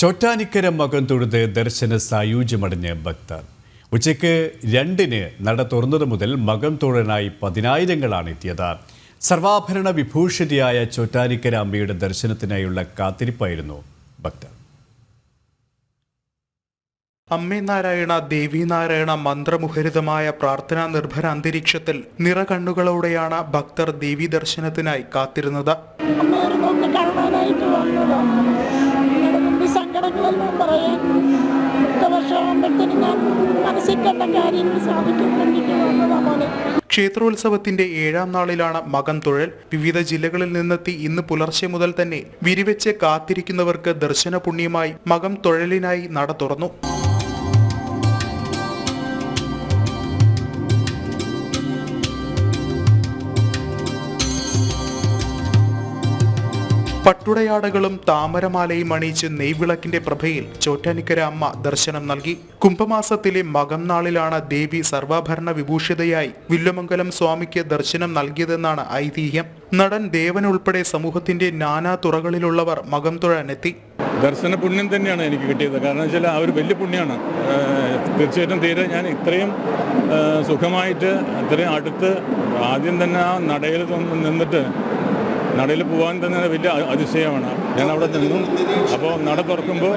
ചോറ്റാനിക്കര മകം തൊഴുത് ദർശന സായൂജ്യമടഞ്ഞ് ഭക്തർ. ഉച്ചയ്ക്ക് രണ്ടിന് നട തുറന്നത് മുതൽ മകം തൊഴനായി പതിനായിരങ്ങളാണ് എത്തിയത് സർവാഭരണ വിഭൂഷിതയായ ചോറ്റാനിക്കര അമ്മയുടെ ദർശനത്തിനായുള്ള കാത്തിരിപ്പായിരുന്നു ഭക്തർ. അമ്മേ നാരായണ മന്ത്രമുഖരിതമായ പ്രാർത്ഥനാ നിർഭര അന്തരീക്ഷത്തിൽ നിറകണ്ണുകളോടെയാണ് ഭക്തർ ദേവി ദർശനത്തിനായി കാത്തിരുന്നത്. ക്ഷേത്രോത്സവത്തിന്റെ ഏഴാം നാളിലാണ് മകം തൊഴൽ. വിവിധ ജില്ലകളിൽ നിന്നെത്തി ഇന്ന് പുലർച്ചെ മുതൽ തന്നെ വിരിവെച്ച് കാത്തിരിക്കുന്നവർക്ക് ദർശന പുണ്യമായി മകം തൊഴലിനായി നട തുറന്നു. പട്ടുടയാടകളും താമരമാലയും അണിയിച്ച് നെയ്വിളക്കിന്റെ പ്രഭയിൽ ചോറ്റാനിക്കര അമ്മ ദർശനം നൽകി. കുംഭമാസത്തിലെ മകം നാളിലാണ് ദേവി സർവാഭരണ വിഭൂഷിതയായി വില്ലുമംഗലം സ്വാമിക്ക് ദർശനം നൽകിയതെന്നാണ് ഐതിഹ്യം. നടൻ ദേവൻ ഉൾപ്പെടെ സമൂഹത്തിന്റെ നാനാ തുറകളിലുള്ളവർ മകം തൊഴാനെത്തി. ദർശന പുണ്യം തന്നെയാണ് എനിക്ക് കിട്ടിയത്. കാരണം വെച്ചാൽ ആ ഒരു വലിയ പുണ്യമാണ് തീർച്ചയായിട്ടും തീരെ ഞാൻ ഇത്രയും സുഖമായിട്ട് ഇത്രയും അടുത്ത് ആദ്യം തന്നെ ആ നടയിൽ നിന്നിട്ട് നടയിൽ പോകാൻ തന്നെ വലിയ അതിശയമാണ്. ഞാൻ അവിടെ നിന്നു. അപ്പോൾ നട തുറക്കുമ്പോൾ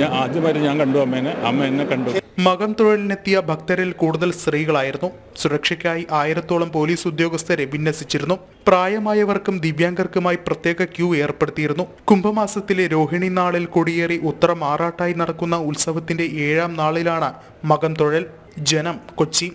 ഞാൻ ആദ്യമായിട്ട് ഞാൻ കണ്ടു അമ്മേനെ. അമ്മ എന്നെ കണ്ടു. മകം തൊഴിലിനെത്തിയ ഭക്തരിൽ കൂടുതൽ സ്ത്രീകളായിരുന്നു. സുരക്ഷയ്ക്കായി ആയിരത്തോളം പോലീസ് ഉദ്യോഗസ്ഥരെ വിന്യസിച്ചിരുന്നു. പ്രായമായവർക്കും ദിവ്യാംഗർക്കുമായി പ്രത്യേക ക്യൂ ഏർപ്പെടുത്തിയിരുന്നു. കുംഭമാസത്തിലെ രോഹിണി നാളിൽ കൊടിയേറി ഉത്തരം ആറാട്ടായി നടക്കുന്ന ഉത്സവത്തിന്റെ ഏഴാം നാളിലാണ് മകം തൊഴിൽ. ജനം കൊച്ചി.